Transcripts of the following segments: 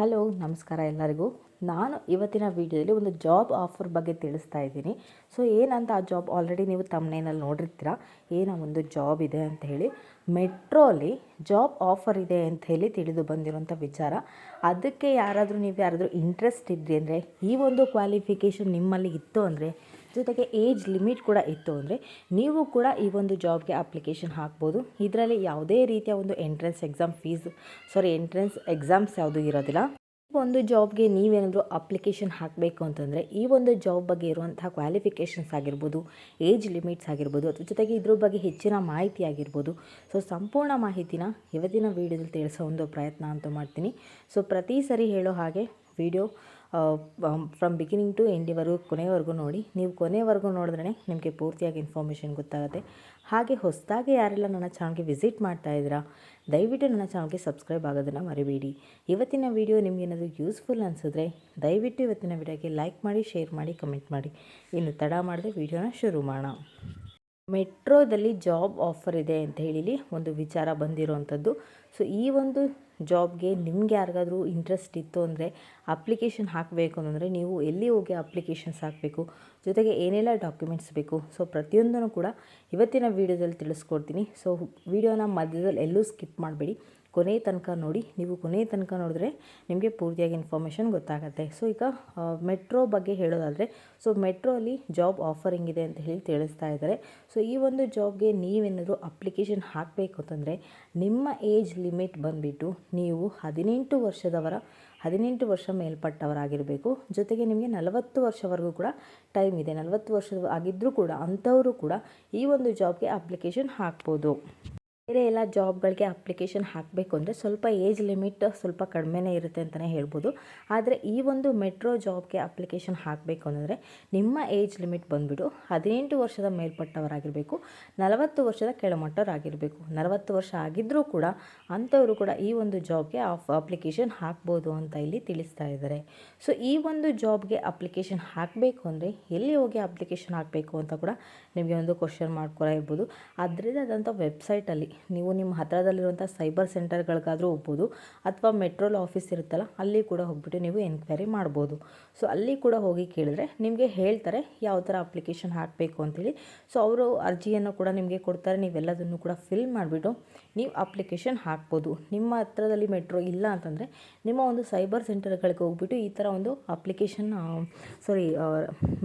Hello, ನಮಸ್ಕಾರ ಎಲ್ಲರಿಗೂ. ನಾನು ಇವತ್ತಿನ ವಿಡಿಯೋದಲ್ಲಿ ಒಂದು ಜಾಬ್ ಆಫರ್ ಬಗ್ಗೆ ತಿಳಿಸ್ತಾ ಇದ್ದೀನಿ. ಸೊ, ಏನಂತ ಆ ಜಾಬ್ ಆಲ್ರೆಡಿ ನೀವು ತಮ್ಮನೇನಲ್ಲಿ ನೋಡಿರ್ತೀರ? ಏನೋ ಒಂದು ಜಾಬ್ ಇದೆ ಅಂತ ಹೇಳಿ. ಮೆಟ್ರೋಲಿ ಜಾಬ್ ಆಫರ್ ಇದೆ ಅಂತ ಹೇಳಿ ತಿಳಿದು ಬಂದಿರೋಂಥ ವಿಚಾರ. ಅದಕ್ಕೆ ಯಾರಾದರೂ ನೀವು ಯಾರಾದರೂ ಇಂಟ್ರೆಸ್ಟ್ ಇದ್ರಿ ಅಂದರೆ, ಈ ಒಂದು ಕ್ವಾಲಿಫಿಕೇಷನ್ ನಿಮ್ಮಲ್ಲಿ ಇತ್ತು ಅಂದರೆ ಜೊತೆಗೆ ಏಜ್ ಲಿಮಿಟ್ ಕೂಡ ಇತ್ತು ಅಂದರೆ ನೀವು ಕೂಡ ಈ ಒಂದು ಜಾಬ್ಗೆ ಅಪ್ಲಿಕೇಶನ್ ಹಾಕ್ಬೋದು. ಇದರಲ್ಲಿ ಯಾವುದೇ ರೀತಿಯ ಒಂದು entrance exam fees sorry entrance exams ಯಾವುದೂ ಇರೋದಿಲ್ಲ. ಒಂದು ಜಾಬ್ಗೆ ನೀವೇನಾದರೂ ಅಪ್ಲಿಕೇಶನ್ ಹಾಕಬೇಕು ಅಂತಂದರೆ ಈ ಒಂದು ಜಾಬ್ ಬಗ್ಗೆ ಇರುವಂತಹ ಕ್ವಾಲಿಫಿಕೇಷನ್ಸ್ ಆಗಿರ್ಬೋದು, ಏಜ್ ಲಿಮಿಟ್ಸ್ ಆಗಿರ್ಬೋದು, ಅದ್ರ ಜೊತೆಗೆ ಇದ್ರ ಬಗ್ಗೆ ಹೆಚ್ಚಿನ ಮಾಹಿತಿ ಆಗಿರ್ಬೋದು. ಸೊ ಸಂಪೂರ್ಣ ಮಾಹಿತಿನ ಇವತ್ತಿನ ವೀಡಿಯೋದಲ್ಲಿ ತಿಳಿಸೋ ಒಂದು ಪ್ರಯತ್ನ ಅಂತ ಮಾಡ್ತೀನಿ. ಸೊ ಪ್ರತಿ ಸರಿ ಹೇಳೋ ಹಾಗೆ ವಿಡಿಯೋ ಫ್ರಮ್ ಬಿಗಿನಿಂಗ್ ಟು ಎಂಡಿವರೆಗೂ ಕೊನೆವರೆಗೂ ನೋಡಿ. ನೀವು ಕೊನೆವರೆಗೂ ನೋಡಿದ್ರೆ ನಿಮಗೆ ಪೂರ್ತಿಯಾಗಿ ಇನ್ಫಾರ್ಮೇಷನ್ ಗೊತ್ತಾಗುತ್ತೆ. ಹಾಗೆ ಹೊಸದಾಗಿ ಯಾರೆಲ್ಲ ನನ್ನ ಚಾನಲ್ಗೆ ವಿಸಿಟ್ ಮಾಡ್ತಾ ಇದ್ದೀರಾ, ದಯವಿಟ್ಟು ನನ್ನ ಚಾನಲ್ಗೆ ಸಬ್ಸ್ಕ್ರೈಬ್ ಆಗೋದನ್ನು ಮರಿಬೇಡಿ. ಇವತ್ತಿನ ವಿಡಿಯೋ ನಿಮಗೇನಾದರೂ ಯೂಸ್ಫುಲ್ ಅನಿಸಿದ್ರೆ, ದಯವಿಟ್ಟು ಇವತ್ತಿನ ವಿಡಿಯೋಗೆ ಲೈಕ್ ಮಾಡಿ ಶೇರ್ ಮಾಡಿ ಕಮೆಂಟ್ ಮಾಡಿ. ಇನ್ನು ತಡ ಮಾಡದೆ ವಿಡಿಯೋನ ಶುರು ಮಾಡೋಣ. ಮೆಟ್ರೋದಲ್ಲಿ ಜಾಬ್ ಆಫರ್ ಇದೆ ಅಂತ ಹೇಳಿ ಒಂದು ವಿಚಾರ ಬಂದಿರೋವಂಥದ್ದು ಸೊ ಈ ಒಂದು ಜಾಬ್ಗೆ ನಿಮ್ಗೆ ಯಾರಿಗಾದ್ರೂ ಇಂಟ್ರೆಸ್ಟ್ ಇತ್ತು ಅಂದರೆ ಅಪ್ಲಿಕೇಶನ್ ಹಾಕಬೇಕು ಅಂತಂದರೆ ನೀವು ಎಲ್ಲಿ ಹೋಗಿ ಅಪ್ಲಿಕೇಶನ್ಸ್ ಹಾಕಬೇಕು, ಜೊತೆಗೆ ಏನೆಲ್ಲ ಡಾಕ್ಯುಮೆಂಟ್ಸ್ ಬೇಕು. ಸೊ ಪ್ರತಿಯೊಂದನ್ನು ಕೂಡ ಇವತ್ತಿನ ವೀಡಿಯೋದಲ್ಲಿ ತಿಳಿಸ್ಕೊಡ್ತೀನಿ. ಸೊ ವಿಡಿಯೋನ ಮಧ್ಯದಲ್ಲಿ ಎಲ್ಲೂ ಸ್ಕಿಪ್ ಮಾಡಬೇಡಿ. ಕೊನೆ ತನಕ ನೋಡಿ, ನೀವು ಕೊನೆ ತನಕ ನೋಡಿದ್ರೆ ನಿಮಗೆ ಪೂರ್ತಿಯಾಗಿ ಇನ್ಫಾರ್ಮೇಷನ್ ಗೊತ್ತಾಗುತ್ತೆ. ಸೊ ಈಗ ಮೆಟ್ರೋ ಬಗ್ಗೆ ಹೇಳೋದಾದರೆ ಸೊ ಮೆಟ್ರೋ ಅಲ್ಲಿ ಜಾಬ್ ಆಫರಿಂಗ್ ಇದೆ ಅಂತ ಹೇಳಿ ತಿಳಿಸ್ತಾ ಇದ್ದಾರೆ. ಸೊ ಈ ಒಂದು ಜಾಬ್ಗೆ ನೀವೇನಾದರೂ ಅಪ್ಲಿಕೇಶನ್ ಹಾಕಬೇಕು ಅಂತಂದರೆ, ನಿಮ್ಮ ಏಜ್ ಲಿಮಿಟ್ ಬಂದುಬಿಟ್ಟು ನೀವು ಹದಿನೆಂಟು ವರ್ಷದವರ, ಹದಿನೆಂಟು ವರ್ಷ ಮೇಲ್ಪಟ್ಟವರಾಗಿರಬೇಕು. ಜೊತೆಗೆ ನಿಮಗೆ ನಲವತ್ತು ವರ್ಷವರೆಗೂ ಕೂಡ ಟೈಮ್ ಇದೆ. ನಲವತ್ತು ವರ್ಷ ಆಗಿದ್ದರೂ ಕೂಡ, ಅಂಥವರು ಕೂಡ ಈ ಒಂದು ಜಾಬ್ಗೆ ಅಪ್ಲಿಕೇಶನ್ ಹಾಕ್ಬೋದು. ಬೇರೆ ಎಲ್ಲ ಜಾಬ್ಗಳಿಗೆ ಅಪ್ಲಿಕೇಶನ್ ಹಾಕಬೇಕು ಅಂದರೆ ಸ್ವಲ್ಪ ಏಜ್ ಲಿಮಿಟ್ ಸ್ವಲ್ಪ ಕಡಿಮೆನೇ ಇರುತ್ತೆ ಅಂತಲೇ ಹೇಳ್ಬೋದು. ಆದರೆ ಈ ಒಂದು ಮೆಟ್ರೋ ಜಾಬ್ಗೆ ಅಪ್ಲಿಕೇಶನ್ ಹಾಕಬೇಕು ಅಂದರೆ ನಿಮ್ಮ ಏಜ್ ಲಿಮಿಟ್ ಬಂದುಬಿಟ್ಟು ಹದಿನೆಂಟು ವರ್ಷದ ಮೇಲ್ಪಟ್ಟವರಾಗಿರಬೇಕು, ನಲವತ್ತು ವರ್ಷದ ಕೆಳಮಟ್ಟವರಾಗಿರಬೇಕು. ನಲವತ್ತು ವರ್ಷ ಆಗಿದ್ದರೂ ಕೂಡ ಅಂಥವರು ಕೂಡ ಈ ಒಂದು ಜಾಬ್ಗೆ ಆಫ್ ಅಪ್ಲಿಕೇಶನ್ ಹಾಕ್ಬೋದು ಅಂತ ಇಲ್ಲಿ ತಿಳಿಸ್ತಾ ಇದ್ದಾರೆ. ಸೊ ಈ ಒಂದು ಜಾಬ್ಗೆ ಅಪ್ಲಿಕೇಶನ್ ಹಾಕಬೇಕು ಅಂದರೆ ಎಲ್ಲಿ ಹೋಗಿ ಅಪ್ಲಿಕೇಶನ್ ಹಾಕಬೇಕು ಅಂತ ಕೂಡ ನಿಮಗೆ ಒಂದು ಕ್ವಶನ್ ಮಾಡ್ಕೊಳ್ಳೋ ಇರ್ಬೋದು. ಅದರಿಂದ ಆದಂಥ ವೆಬ್ಸೈಟಲ್ಲಿ ನೀವು ನಿಮ್ಮ ಹತ್ತಿರದಲ್ಲಿರುವಂಥ ಸೈಬರ್ ಸೆಂಟರ್ಗಳಿಗಾದರೂ ಹೋಗ್ಬೋದು ಅಥವಾ ಮೆಟ್ರೋಲ್ ಆಫೀಸ್ ಇರುತ್ತಲ್ಲ, ಅಲ್ಲಿ ಕೂಡ ಹೋಗ್ಬಿಟ್ಟು ನೀವು ಎನ್ಕ್ವೈರಿ ಮಾಡ್ಬೋದು. ಸೊ, ಅಲ್ಲಿ ಕೂಡ ಹೋಗಿ ಕೇಳಿದ್ರೆ ನಿಮಗೆ ಹೇಳ್ತಾರೆ ಯಾವ ಥರ ಅಪ್ಲಿಕೇಶನ್ ಹಾಕಬೇಕು ಅಂತೇಳಿ. ಸೊ, ಅವರು ಅರ್ಜಿಯನ್ನು ಕೂಡ ನಿಮಗೆ ಕೊಡ್ತಾರೆ, ನೀವೆಲ್ಲದನ್ನು ಕೂಡ ಫಿಲ್ ಮಾಡಿಬಿಟ್ಟು ನೀವು ಅಪ್ಲಿಕೇಶನ್ ಹಾಕ್ಬೋದು. ನಿಮ್ಮ ಹತ್ರದಲ್ಲಿ ಮೆಟ್ರೋ ಇಲ್ಲ ಅಂತಂದರೆ ನಿಮ್ಮ ಒಂದು ಸೈಬರ್ ಸೆಂಟರ್ಗಳಿಗೆ ಹೋಗ್ಬಿಟ್ಟು ಈ ಥರ ಒಂದು ಅಪ್ಲಿಕೇಶನ್ ಸಾರಿ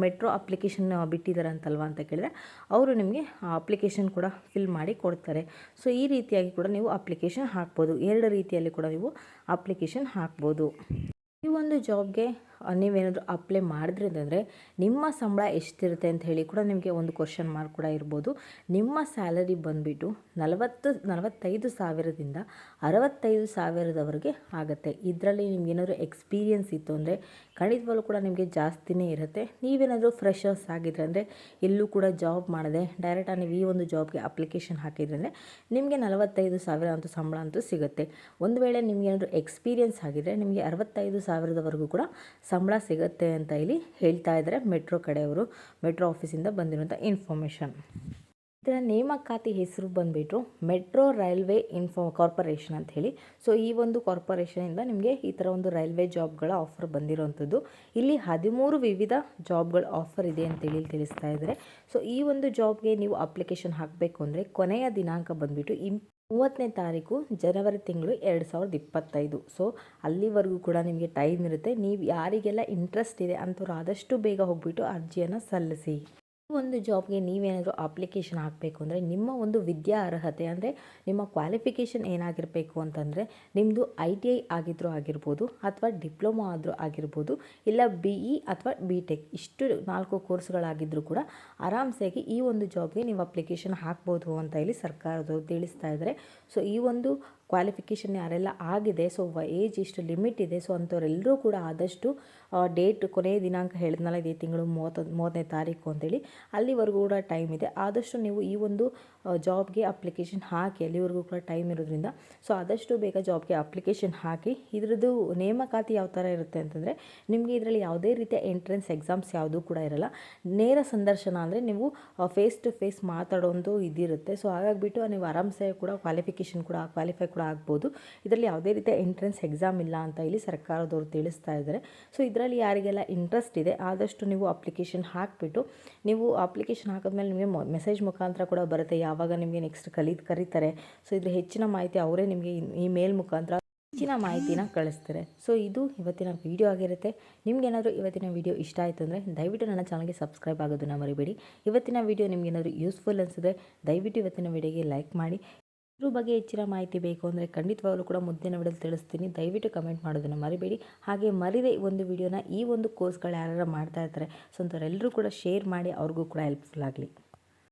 ಮೆಟ್ರೋ ಅಪ್ಲಿಕೇಶನ್ ಬಿಟ್ಟಿದ್ದಾರೆ ಅಂತಲ್ವಾ ಅಂತ ಕೇಳಿದ್ರೆ, ಅವರು ನಿಮಗೆ ಆ ಅಪ್ಲಿಕೇಶನ್ ಕೂಡ ಫಿಲ್ ಮಾಡಿ ಕೊಡ್ತಾರೆ. ಸೊ ಈ ರೀತಿಯಾಗಿ ಕೂಡ ನೀವು ಅಪ್ಲಿಕೇಶನ್ ಹಾಕ್ಬೋದು. ಎರಡು ರೀತಿಯಲ್ಲಿ ಕೂಡ ನೀವು ಅಪ್ಲಿಕೇಶನ್ ಹಾಕ್ಬೋದು. ಈ ಒಂದು ಜಾಬ್ಗೆ ನೀವೇನಾದರೂ ಅಪ್ಲೈ ಮಾಡಿದ್ರಿ ಅಂತಂದರೆ ನಿಮ್ಮ ಸಂಬಳ ಎಷ್ಟಿರುತ್ತೆ ಅಂತ ಹೇಳಿ ಕೂಡ ನಿಮಗೆ ಒಂದು ಕ್ವಶನ್ ಮಾರ್ಕ್ ಕೂಡ ಇರ್ಬೋದು. ನಿಮ್ಮ ಸ್ಯಾಲರಿ ಬಂದುಬಿಟ್ಟು ನಲವತ್ತು, ನಲವತ್ತೈದು ಸಾವಿರದಿಂದ ಅರವತ್ತೈದು ಸಾವಿರದವರೆಗೆ ಆಗುತ್ತೆ. ಇದರಲ್ಲಿ ನಿಮ್ಗೆ ಏನಾದರೂ ಎಕ್ಸ್ಪೀರಿಯನ್ಸ್ ಇತ್ತು ಅಂದರೆ ಖಂಡಿತವಾಗ್ಲೂ ಕೂಡ ನಿಮಗೆ ಜಾಸ್ತಿನೇ ಇರುತ್ತೆ. ನೀವೇನಾದರೂ ಫ್ರೆಶರ್ಸ್ ಆಗಿದ್ರೆ ಅಂದರೆ ಎಲ್ಲೂ ಕೂಡ ಜಾಬ್ ಮಾಡದೆ ಡೈರೆಕ್ಟಾಗಿ ನೀವು ಈ ಒಂದು ಜಾಬ್ಗೆ ಅಪ್ಲಿಕೇಶನ್ ಹಾಕಿದ್ರೆ ಅಂದರೆ ನಿಮಗೆ ನಲವತ್ತೈದು ಸಾವಿರ ಅಂತೂ ಸಂಬಳ ಅಂತೂ ಸಿಗುತ್ತೆ. ಒಂದು ವೇಳೆ ನಿಮಗೇನಾದರೂ ಎಕ್ಸ್ಪೀರಿಯನ್ಸ್ ಆಗಿದ್ರೆ ನಿಮಗೆ ಅರವತ್ತೈದು ಸಾವಿರದವರೆಗೂ ಕೂಡ ಸಂಬಳ ಸಿಗುತ್ತೆ ಅಂತ ಇಲ್ಲಿ ಹೇಳ್ತಾ ಇದ್ದಾರೆ ಮೆಟ್ರೋ ಕಡೆಯವರು, ಮೆಟ್ರೋ ಆಫೀಸಿಂದ ಬಂದಿರುವಂಥ ಇನ್ಫಾರ್ಮೇಷನ್ ಇದರ ನೇಮಕಾತಿ ಹೆಸರು ಬಂದುಬಿಟ್ಟು ಮೆಟ್ರೋ ರೈಲ್ವೆ ಇನ್ಫೋ ಕಾರ್ಪೊರೇಷನ್ ಅಂತ ಹೇಳಿ. ಸೊ ಈ ಒಂದು ಕಾರ್ಪೊರೇಷನಿಂದ ನಿಮಗೆ ಈ ಥರ ಒಂದು ರೈಲ್ವೆ ಜಾಬ್ಗಳ ಆಫರ್ ಬಂದಿರುವಂಥದ್ದು. ಇಲ್ಲಿ ಹದಿಮೂರು ವಿವಿಧ ಜಾಬ್ಗಳ ಆಫರ್ ಇದೆ ಅಂತೇಳಿ ತಿಳಿಸ್ತಾ ಇದ್ದಾರೆ. ಸೊ ಈ ಒಂದು ಜಾಬ್ಗೆ ನೀವು ಅಪ್ಲಿಕೇಶನ್ ಹಾಕಬೇಕು ಅಂದರೆ ಕೊನೆಯ ದಿನಾಂಕ ಬಂದುಬಿಟ್ಟು ಇಂ ಮೂವತ್ತನೇ ತಾರೀಕು ಜನವರಿ ತಿಂಗಳು ಎರಡು ಸಾವಿರದ ಇಪ್ಪತ್ತೈದು. ಸೊ ಅಲ್ಲಿವರೆಗೂ ಕೂಡ ನಿಮಗೆ ಟೈಮ್ ಇರುತ್ತೆ. ನೀವು ಯಾರಿಗೆಲ್ಲ ಇಂಟ್ರೆಸ್ಟ್ ಇದೆ ಅಂಥವ್ರು ಆದಷ್ಟು ಬೇಗ ಹೋಗ್ಬಿಟ್ಟು ಅರ್ಜಿಯನ್ನು ಸಲ್ಲಿಸಿ. ಒಂದು ಜಾಬ್ಗೆ ನೀವೇನಾದರೂ ಅಪ್ಲಿಕೇಶನ್ ಹಾಕಬೇಕು ಅಂದರೆ ನಿಮ್ಮ ಒಂದು ವಿದ್ಯಾ ಅರ್ಹತೆ ಅಂದರೆ ನಿಮ್ಮ ಕ್ವಾಲಿಫಿಕೇಷನ್ ಏನಾಗಿರಬೇಕು ಅಂತಂದರೆ ನಿಮ್ಮದು ಐ ಟಿ ಐ ಆಗಿದ್ದರೂ ಆಗಿರ್ಬೋದು ಅಥವಾ ಡಿಪ್ಲೊಮಾ ಆದರೂ ಆಗಿರ್ಬೋದು ಇಲ್ಲ ಬಿ ಇ ಅಥವಾ ಬಿ ಟೆಕ್ ಇಷ್ಟು ನಾಲ್ಕು ಕೋರ್ಸ್ಗಳಾಗಿದ್ದರೂ ಕೂಡ ಆರಾಮ್ಸೆಯಾಗಿ ಈ ಒಂದು ಜಾಬ್ಗೆ ನೀವು ಅಪ್ಲಿಕೇಶನ್ ಹಾಕ್ಬೋದು ಅಂತ ಹೇಳಿ ಸರ್ಕಾರದವರು ತಿಳಿಸ್ತಾ ಇದ್ದಾರೆ. ಸೊ ಈ ಒಂದು ಕ್ವಾಲಿಫಿಕೇಷನ್ ಯಾರೆಲ್ಲ ಆಗಿದೆ ಸೊ ಏಜ್ ಇಷ್ಟು ಲಿಮಿಟ್ ಇದೆ ಸೊ ಅಂಥವರೆಲ್ಲರೂ ಕೂಡ ಆದಷ್ಟು ಡೇಟ್ ಕೊನೆಯ ದಿನಾಂಕ ಹೇಳಿದ್ನಲ್ಲ, ಇದೇ ತಿಂಗಳು ಮೂವತ್ತೊಂದು ಮೂವತ್ತನೇ ತಾರೀಕು ಅಂತೇಳಿ, ಅಲ್ಲಿವರೆಗೂ ಕೂಡ ಟೈಮ್ ಇದೆ. ಆದಷ್ಟು ನೀವು ಈ ಒಂದು ಜಾಬ್ಗೆ ಅಪ್ಲಿಕೇಶನ್ ಹಾಕಿ, ಅಲ್ಲಿವರೆಗೂ ಕೂಡ ಟೈಮ್ ಇರೋದ್ರಿಂದ ಸೊ ಆದಷ್ಟು ಬೇಗ ಜಾಬ್ಗೆ ಅಪ್ಲಿಕೇಶನ್ ಹಾಕಿ, ಇದ್ರದ್ದು ನೇಮಕಾತಿ ಯಾವ ಥರ ಇರುತ್ತೆ ಅಂತಂದರೆ, ನಿಮಗೆ ಇದರಲ್ಲಿ ಯಾವುದೇ ರೀತಿಯ ಎಂಟ್ರೆನ್ಸ್ ಎಕ್ಸಾಮ್ಸ್ ಯಾವುದೂ ಕೂಡ ಇರಲ್ಲ. ನೇರ ಸಂದರ್ಶನ ಅಂದರೆ ನೀವು ಫೇಸ್ ಟು ಫೇಸ್ ಮಾತಾಡೋ ಒಂದು ಇದಿರುತ್ತೆ. ಸೊ ಹಾಗಾಗಿಬಿಟ್ಟು ನೀವು ಆರಾಮ್ಸೆ ಕೂಡ ಕ್ವಾಲಿಫಿಕೇಷನ್ ಕೂಡ ಕ್ವಾಲಿಫೈ ಕೂಡ ಆಗ್ಬೋದು. ಇದರಲ್ಲಿ ಯಾವುದೇ ರೀತಿಯ ಎಂಟ್ರೆನ್ಸ್ ಎಕ್ಸಾಮ್ ಇಲ್ಲ ಅಂತ ಇಲ್ಲಿ ಸರ್ಕಾರದವರು ತಿಳಿಸ್ತಾ ಇದ್ದಾರೆ. ಸೊ ಇದರಲ್ಲಿ ಯಾರಿಗೆಲ್ಲ ಇಂಟ್ರೆಸ್ಟ್ ಇದೆ, ಆದಷ್ಟು ನೀವು ಅಪ್ಲಿಕೇಶನ್ ಹಾಕಿಬಿಟ್ಟು, ನೀವು ಅಪ್ಲಿಕೇಶನ್ ಹಾಕಿದ್ಮೇಲೆ ನಿಮಗೆ ಮೆಸೇಜ್ ಮುಖಾಂತರ ಕೂಡ ಬರುತ್ತೆ. ಯಾವಾಗ ನಿಮಗೆ ನೆಕ್ಸ್ಟ್ ಕಲಿ ಕರೀತಾರೆ. ಸೊ ಇದ್ರ ಹೆಚ್ಚಿನ ಮಾಹಿತಿ ಅವರೇ ನಿಮಗೆ ಈ ಮೇಲ್ ಮುಖಾಂತರ ಹೆಚ್ಚಿನ ಮಾಹಿತಿನ ಕಳಿಸ್ತಾರೆ. ಸೊ ಇದು ಇವತ್ತಿನ ವಿಡಿಯೋ ಆಗಿರುತ್ತೆ. ನಿಮ್ಗೇನಾದರೂ ಇವತ್ತಿನ ವಿಡಿಯೋ ಇಷ್ಟ ಆಯಿತು ಅಂದರೆ ದಯವಿಟ್ಟು ನನ್ನ ಚಾನಲ್ಗೆ ಸಬ್ಸ್ಕ್ರೈಬ್ ಆಗೋದನ್ನು ಮರಿಬೇಡಿ. ಇವತ್ತಿನ ವಿಡಿಯೋ ನಿಮ್ಗೇನಾದರೂ ಯೂಸ್ಫುಲ್ ಅನಿಸಿದ್ರೆ ದಯವಿಟ್ಟು ಇವತ್ತಿನ ವಿಡಿಯೋಗೆ ಲೈಕ್ ಮಾಡಿ. ಇದ್ರ ಬಗ್ಗೆ ಹೆಚ್ಚಿನ ಮಾಹಿತಿ ಬೇಕು ಅಂದರೆ ಖಂಡಿತವಾಗಲೂ ಕೂಡ ಮುದ್ದಿನ ವಿಡಿಯೋ ತಿಳಿಸ್ತೀನಿ. ದಯವಿಟ್ಟು ಕಮೆಂಟ್ ಮಾಡೋದನ್ನು ಮರಿಬೇಡಿ. ಹಾಗೆ ಮರಿದೆ ಈ ಒಂದು ವಿಡಿಯೋನ ಈ ಒಂದು ಕೋರ್ಸ್ಗಳು ಯಾರು ಮಾಡ್ತಾ ಇರ್ತಾರೆ, ಸೊ ಅಂಥವ್ರೆಲ್ಲರೂ ಕೂಡ ಶೇರ್ ಮಾಡಿ ಅವ್ರಿಗೂ ಕೂಡ ಹೆಲ್ಪ್ಫುಲ್ ಆಗಲಿ.